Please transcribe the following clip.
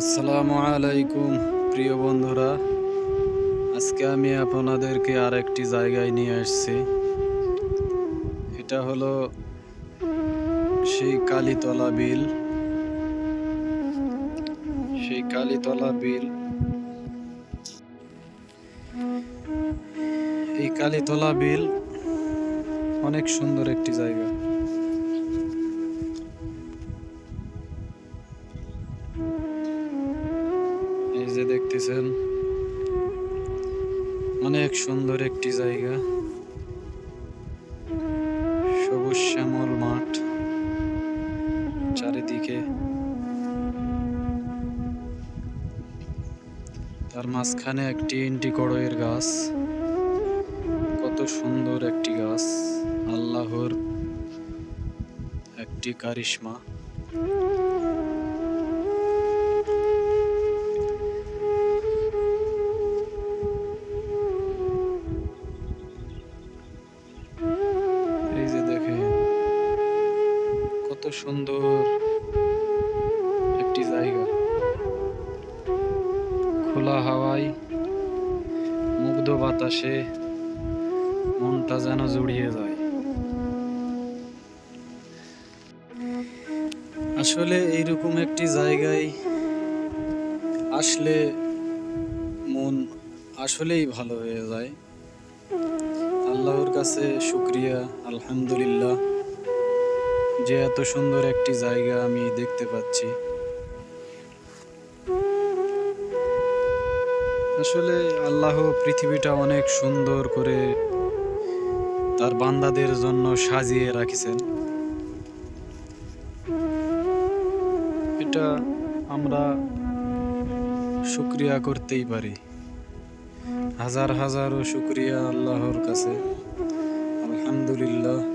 আসসালামু আলাইকুম, প্রিয় বন্ধুরা। আজকে আমি আপনাদেরকে আরেকটি জায়গায় নিয়ে আসছি। এটা হলো সেই কালীতলা বিল। সেই কালীতলা বিল। এই কালীতলা বিল অনেক সুন্দর একটি জায়গা। যে দেখতেছেন, অনেক সুন্দর একটি জায়গা। সবুজ শ্যামল মাঠ, চারিদিকে। তার মাঝখানে একটি ইন্টি কড়ইয়ের গাছ। কত সুন্দর একটি গাছ। আল্লাহর একটি কারিশমা। সুন্দর একটি জায়গা। খোলা হাওয়ায়, মুগ্ধ বাতাসে মনটা যেন জুড়িয়ে যায়। আসলে এইরকম একটি জায়গায় আসলে মন আসলেই ভালো হয়ে যায়। আল্লাহর কাছে শুক্রিয়া, আলহামদুলিল্লাহ। যে এত সুন্দর একটি জায়গা আমি দেখতে পাচ্ছি। আসলে আল্লাহ পৃথিবীটা অনেক সুন্দর করে তার বান্দাদের জন্য সাজিয়ে রাখিছেন। এটা আমরা শুক্রিয়া করতেই পারি। হাজার হাজারও শুক্রিয়া আল্লাহর কাছে। আলহামদুলিল্লাহ।